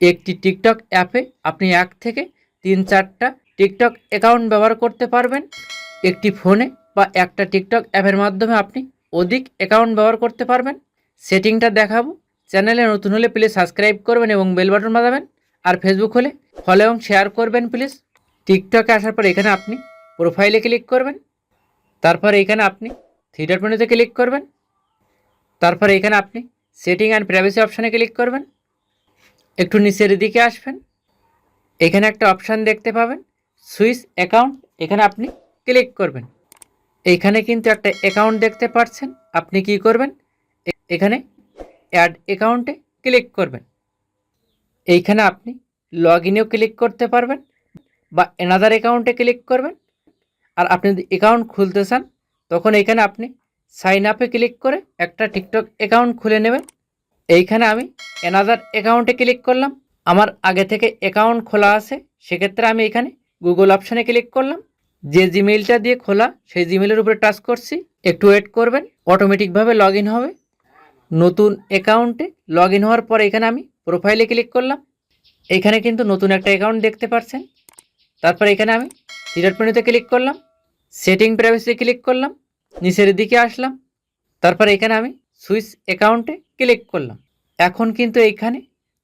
একটি টিকটক অ্যাপে আপনি এক থেকে তিন চারটা টিকটক অ্যাকাউন্ট ব্যবহার করতে পারবেন। একটি ফোনে বা একটা টিকটক অ্যাপের মাধ্যমে আপনি অধিক অ্যাকাউন্ট ব্যবহার করতে পারবেন। সেটিংটা দেখাবো। চ্যানেলে নতুন হলে প্লিজ সাবস্ক্রাইব করবেন এবং বেল বাটন বাজাবেন। আর ফেসবুক হলে ফলো এবং শেয়ার করবেন প্লিজ। টিকটকে আসার পর এখানে আপনি প্রোফাইলে ক্লিক করবেন। তারপর এখানে আপনি থিয়েটার মেনুতে ক্লিক করবেন। তারপর এখানে আপনি সেটিং অ্যান্ড প্রাইভেসি অপশানে ক্লিক করবেন। একটু নিচের দিকে আসবেন। এখানে একটা অপশান দেখতে পাবেন, সুইচ অ্যাকাউন্ট। এখানে আপনি ক্লিক করবেন। এইখানে কিন্তু একটা অ্যাকাউন্ট দেখতে পাচ্ছেন, আপনি কি করবেন? এখানে অ্যাড অ্যাকাউন্টে ক্লিক করবেন। এইখানে আপনি লগ ইনেও ক্লিক করতে পারবেন বা এনাদার অ্যাকাউন্টে ক্লিক করবেন। আর আপনি যদি অ্যাকাউন্ট খুলতে চান, তখন এখানে আপনি সাইন আপে ক্লিক করে একটা টিকটক অ্যাকাউন্ট খুলে নেবেন। এইখানে আমি এনাদার অ্যাকাউন্টে ক্লিক করলাম। আমার আগে থেকে অ্যাকাউন্ট খোলা আছে, সেক্ষেত্রে আমি এখানে গুগল অপশানে ক্লিক করলাম। যে জিমেইলটা দিয়ে খোলা, সেই জিমেইলের উপরে টাচ করছি। একটু ওয়েট করবেন অটোমেটিকভাবে লগ হবে। নতুন অ্যাকাউন্টে লগ হওয়ার পর এখানে আমি প্রোফাইলে ক্লিক করলাম। এখানে কিন্তু নতুন একটা অ্যাকাউন্ট দেখতে পাচ্ছেন তারপর এখানে আমি থিয়েটার মেনুতে ক্লিক করলাম। সেটিং প্রাইভেসি ক্লিক করলাম। নিচের দিকে আসলাম। তারপর এখানে আমি সুইচ অ্যাকাউন্টে ক্লিক করলাম। এখন কিন্তু এইখানে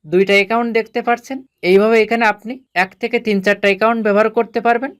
দুইটা অ্যাকাউন্ট দেখতে পাচ্ছেন এইভাবে এখানে আপনি এক থেকে তিন চারটা অ্যাকাউন্ট ব্যবহার করতে পারবেন।